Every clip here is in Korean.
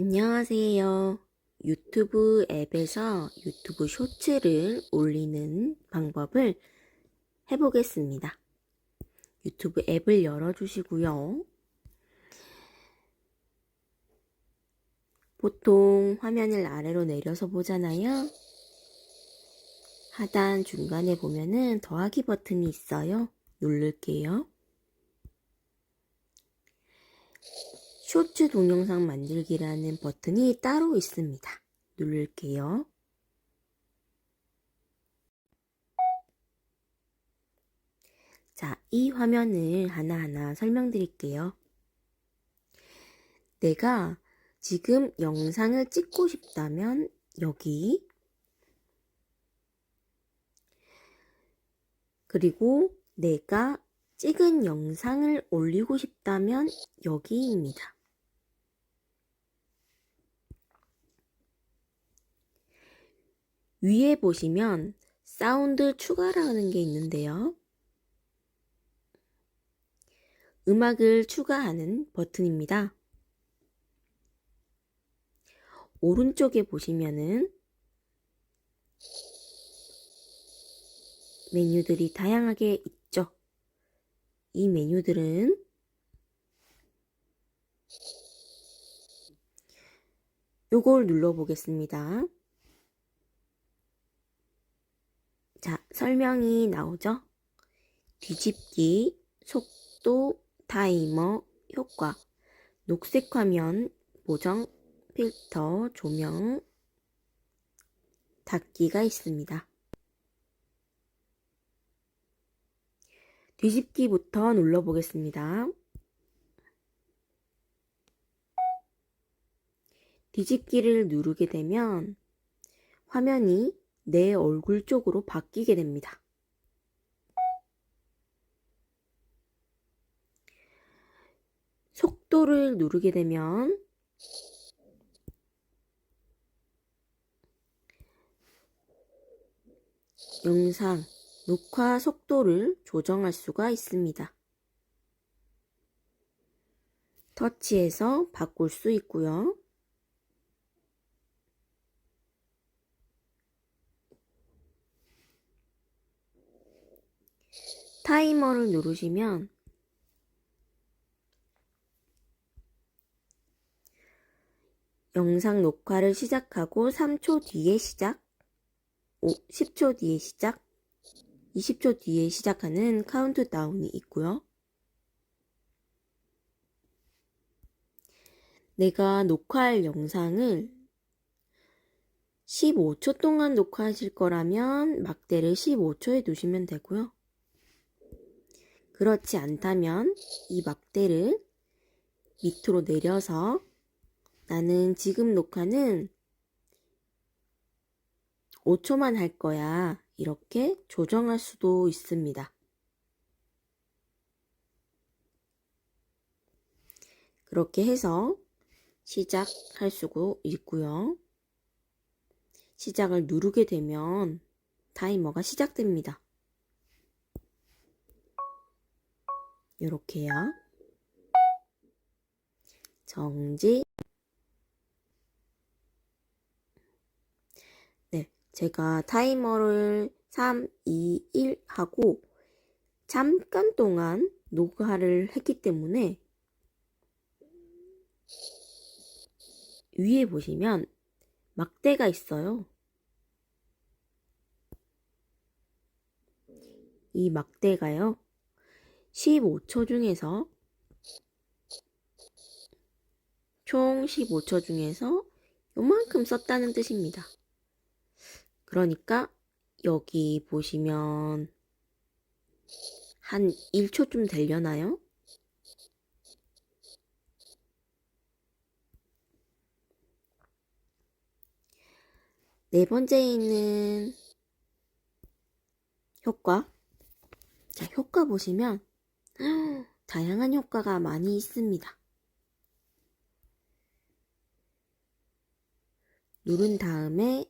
안녕하세요. 유튜브 앱에서 유튜브 쇼츠를 올리는 방법을 해보겠습니다. 유튜브 앱을 열어주시고요. 보통 화면을 아래로 내려서 보잖아요. 하단 중간에 보면은 더하기 버튼이 있어요. 누를게요. 쇼츠 동영상 만들기라는 버튼이 따로 있습니다. 누를게요. 자, 이 화면을 하나하나 설명드릴게요. 내가 지금 영상을 찍고 싶다면 여기 그리고 내가 찍은 영상을 올리고 싶다면 여기입니다. 위에 보시면 사운드 추가라는 게 있는데요. 음악을 추가하는 버튼입니다. 오른쪽에 보시면은 메뉴들이 다양하게 있죠. 이 메뉴들은 요걸 눌러 보겠습니다. 자, 설명이 나오죠? 뒤집기, 속도, 타이머, 효과, 녹색 화면, 보정, 필터, 조명, 닫기가 있습니다. 뒤집기부터 눌러보겠습니다. 뒤집기를 누르게 되면 화면이 내 얼굴 쪽으로 바뀌게 됩니다. 속도를 누르게 되면 영상 녹화 속도를 조정할 수가 있습니다. 터치해서 바꿀 수 있고요. 타이머를 누르시면 영상 녹화를 시작하고 3초 뒤에 시작, 10초 뒤에 시작, 20초 뒤에 시작하는 카운트다운이 있고요. 내가 녹화할 영상을 15초 동안 녹화하실 거라면 막대를 15초에 두시면 되고요. 그렇지 않다면 이 막대를 밑으로 내려서 나는 지금 녹화는 5초만 할 거야. 이렇게 조정할 수도 있습니다. 그렇게 해서 시작할 수가 있고요. 시작을 누르게 되면 타이머가 시작됩니다. 이렇게요. 정지. 네, 제가 타이머를 3, 2, 1 하고 잠깐 동안 녹화를 했기 때문에 위에 보시면 막대가 있어요. 이 막대가요. 15초 중에서 총 15초 중에서 요만큼 썼다는 뜻입니다. 그러니까 여기 보시면 한 1초쯤 되려나요? 네 번째에 있는 효과. 자, 효과 보시면 다양한 효과가 많이 있습니다. 누른 다음에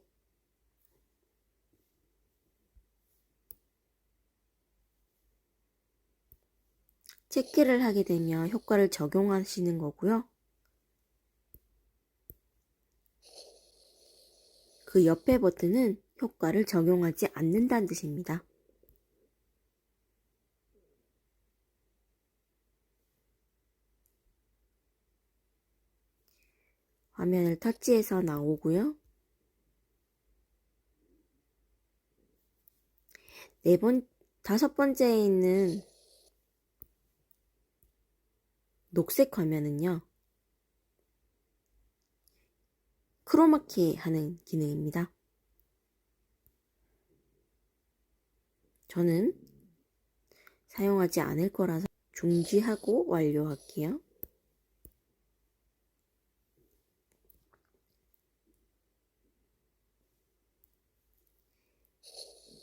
체크를 하게 되면 효과를 적용하시는 거고요. 그 옆에 버튼은 효과를 적용하지 않는다는 뜻입니다. 화면을 터치해서 나오고요. 네 번, 다섯 번째에 있는 녹색 화면은요. 크로마키 하는 기능입니다. 저는 사용하지 않을 거라서 중지하고 완료할게요.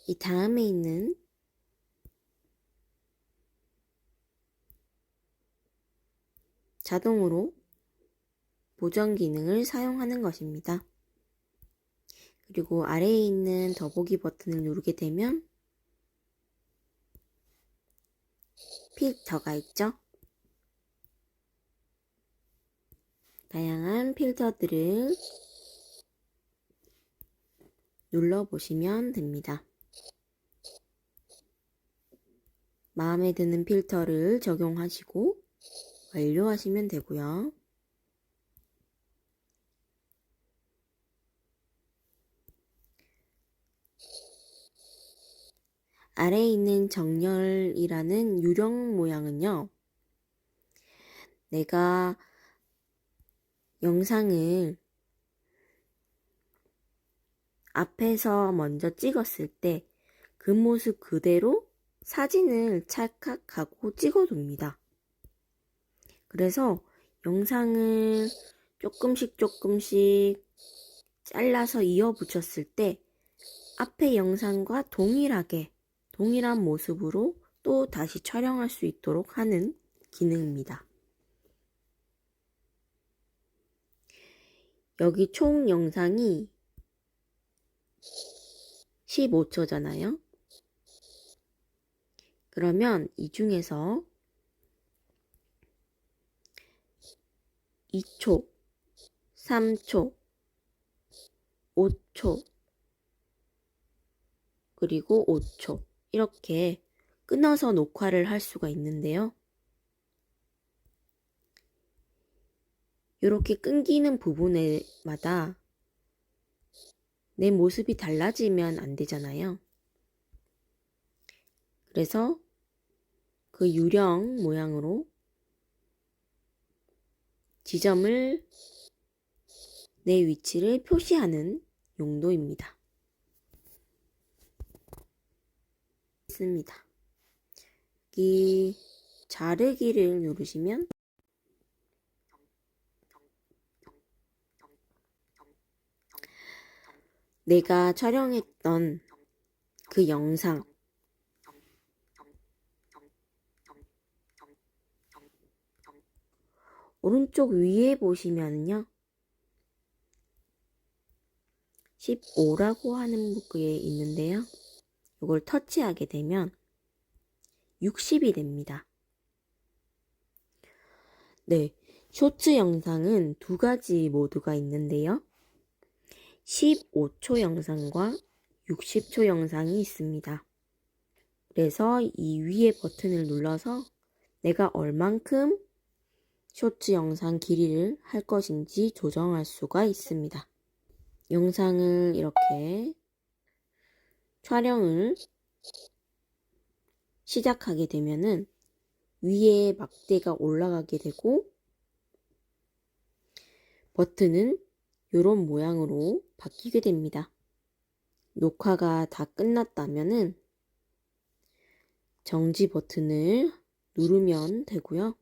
이 다음에 있는 자동으로 보정 기능을 사용하는 것입니다. 그리고 아래에 있는 더보기 버튼을 누르게 되면 필터가 있죠. 다양한 필터들을 눌러보시면 됩니다. 마음에 드는 필터를 적용하시고 완료하시면 되고요. 아래에 있는 정렬이라는 유령 모양은요. 내가 영상을 앞에서 먼저 찍었을 때 그 모습 그대로 사진을 찰칵하고 찍어둡니다. 그래서 영상을 조금씩 조금씩 잘라서 이어 붙였을 때 앞에 영상과 동일하게 동일한 모습으로 또 다시 촬영할 수 있도록 하는 기능입니다. 여기 총 영상이 15초잖아요. 그러면 이 중에서 2초, 3초, 5초, 그리고 5초. 이렇게 끊어서 녹화를 할 수가 있는데요. 이렇게 끊기는 부분에마다 내 모습이 달라지면 안 되잖아요. 그래서 그 유령 모양으로 지점을 내 위치를 표시하는 용도입니다. 있습니다. 여기 자르기를 누르시면 내가 촬영했던 그 영상 오른쪽 위에 보시면요. 15라고 하는 게 있는데요. 이걸 터치하게 되면 60이 됩니다. 네, 쇼츠 영상은 두 가지 모드가 있는데요. 15초 영상과 60초 영상이 있습니다. 그래서 이 위에 버튼을 눌러서 내가 얼만큼 쇼츠 영상 길이를 할 것인지 조정할 수가 있습니다. 영상을 이렇게 촬영을 시작하게 되면은 위에 막대가 올라가게 되고 버튼은 이런 모양으로 바뀌게 됩니다. 녹화가 다 끝났다면은 정지 버튼을 누르면 되고요.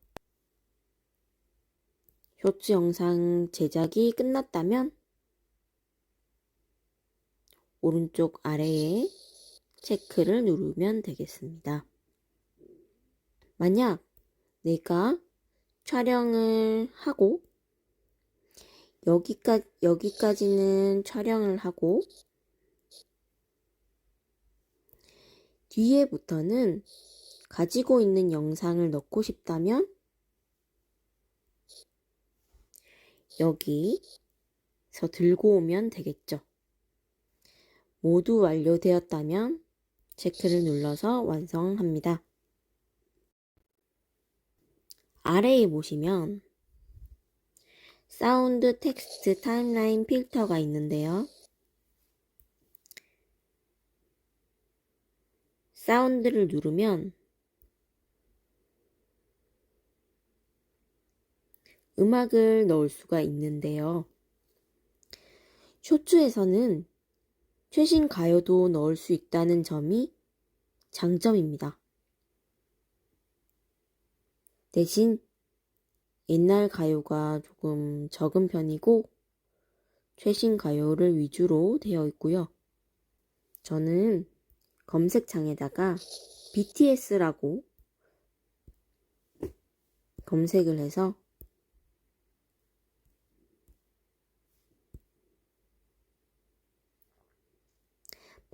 쇼츠 영상 제작이 끝났다면 오른쪽 아래에 체크를 누르면 되겠습니다. 만약 내가 촬영을 하고 여기까지, 여기까지는 촬영을 하고 뒤에부터는 가지고 있는 영상을 넣고 싶다면 여기서 들고 오면 되겠죠. 모두 완료되었다면 체크를 눌러서 완성합니다. 아래에 보시면 사운드 텍스트 타임라인 필터가 있는데요. 사운드를 누르면 음악을 넣을 수가 있는데요. 쇼츠에서는 최신 가요도 넣을 수 있다는 점이 장점입니다. 대신 옛날 가요가 조금 적은 편이고 최신 가요를 위주로 되어 있고요. 저는 검색창에다가 BTS라고 검색을 해서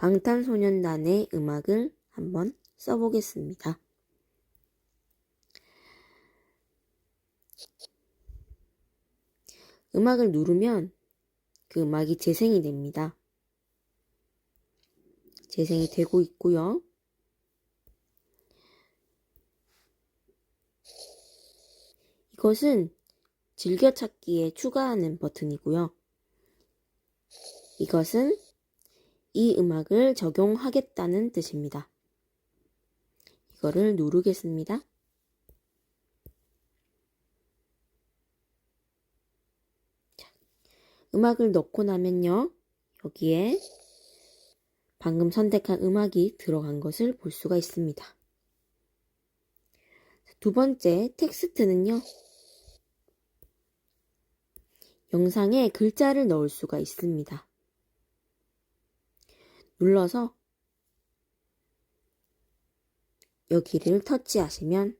방탄소년단의 음악을 한번 써보겠습니다. 음악을 누르면 그 음악이 재생이 됩니다. 재생이 되고 있고요. 이것은 즐겨찾기에 추가하는 버튼이고요. 이것은 이 음악을 적용하겠다는 뜻입니다. 이거를 누르겠습니다. 자, 음악을 넣고 나면요. 여기에 방금 선택한 음악이 들어간 것을 볼 수가 있습니다. 두 번째 텍스트는요. 영상에 글자를 넣을 수가 있습니다. 눌러서 여기를 터치하시면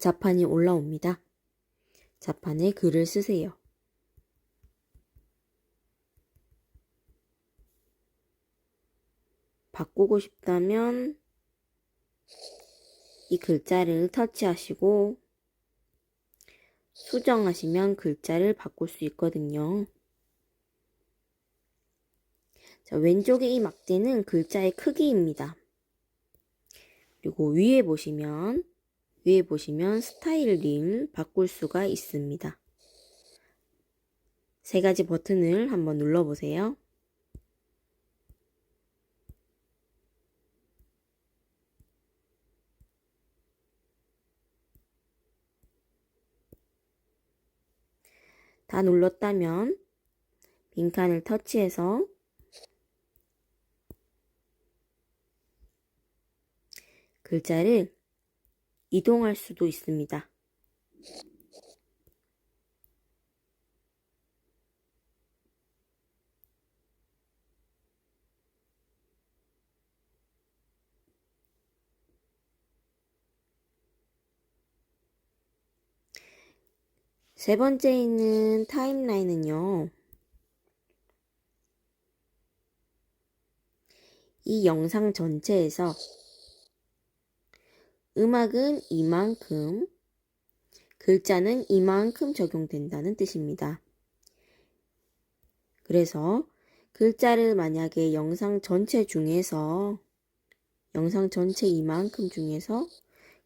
자판이 올라옵니다. 자판에 글을 쓰세요. 바꾸고 싶다면 이 글자를 터치하시고 수정하시면 글자를 바꿀 수 있거든요. 자, 왼쪽에 이 막대는 글자의 크기입니다. 그리고 위에 보시면 위에 보시면 스타일링을 바꿀 수가 있습니다. 세 가지 버튼을 한번 눌러보세요. 다 눌렀다면 빈칸을 터치해서 글자를 이동할 수도 있습니다. 세 번째 있는 타임라인은요. 이 영상 전체에서 음악은 이만큼, 글자는 이만큼 적용된다는 뜻입니다. 그래서 글자를 만약에 영상 전체 중에서 영상 전체 이만큼 중에서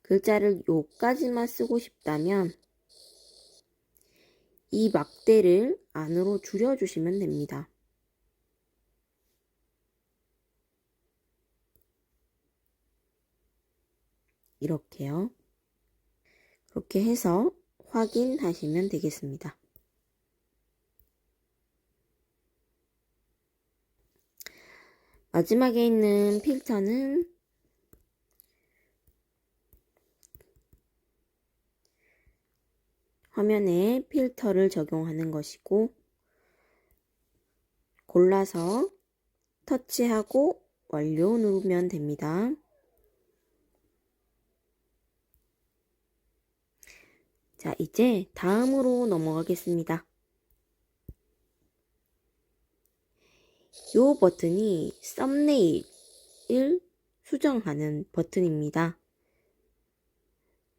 글자를 요까지만 쓰고 싶다면 이 막대를 안으로 줄여주시면 됩니다. 이렇게요. 그렇게 해서 확인하시면 되겠습니다. 마지막에 있는 필터는 화면에 필터를 적용하는 것이고 골라서 터치하고 완료 누르면 됩니다. 자, 이제 다음으로 넘어가겠습니다. 이 버튼이 썸네일을 수정하는 버튼입니다.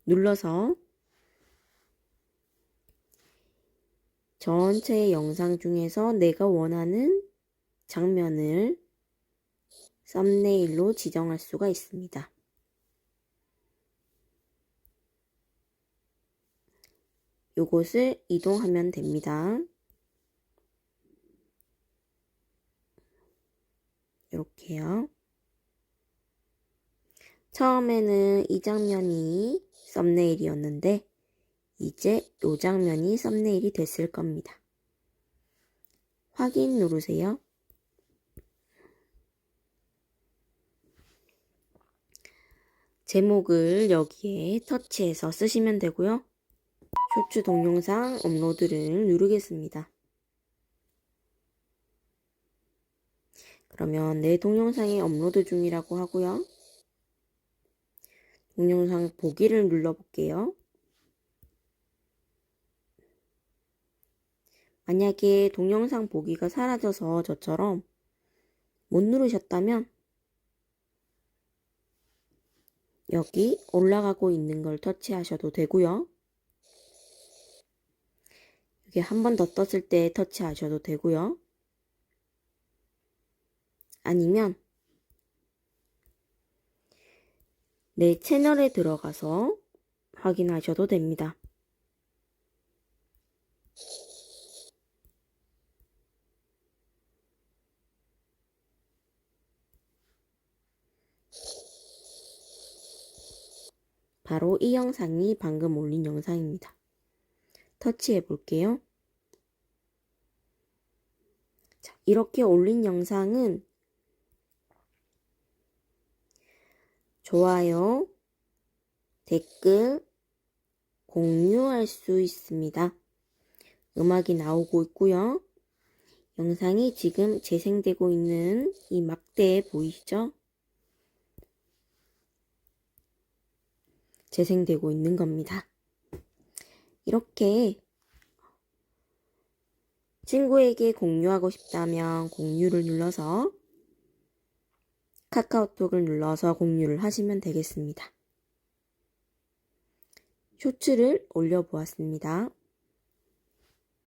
눌러서 전체 영상 중에서 내가 원하는 장면을 썸네일로 지정할 수가 있습니다. 요것을 이동하면 됩니다. 이렇게요. 처음에는 이 장면이 썸네일이었는데 이제 이 장면이 썸네일이 됐을 겁니다. 확인 누르세요. 제목을 여기에 터치해서 쓰시면 되고요. 쇼츠 동영상 업로드를 누르겠습니다. 그러면 내 동영상이 업로드 중이라고 하고요. 동영상 보기를 눌러볼게요. 만약에 동영상 보기가 사라져서 저처럼 못 누르셨다면 여기 올라가고 있는 걸 터치하셔도 되고요. 여기 한 번 더 떴을 때 터치하셔도 되고요. 아니면 내 채널에 들어가서 확인하셔도 됩니다. 바로 이 영상이 방금 올린 영상입니다. 터치해 볼게요. 자, 이렇게 올린 영상은 좋아요, 댓글, 공유할 수 있습니다. 음악이 나오고 있고요. 영상이 지금 재생되고 있는 이 막대 보이시죠? 재생되고 있는 겁니다. 이렇게 친구에게 공유하고 싶다면 공유를 눌러서 카카오톡을 눌러서 공유를 하시면 되겠습니다. 쇼츠를 올려보았습니다.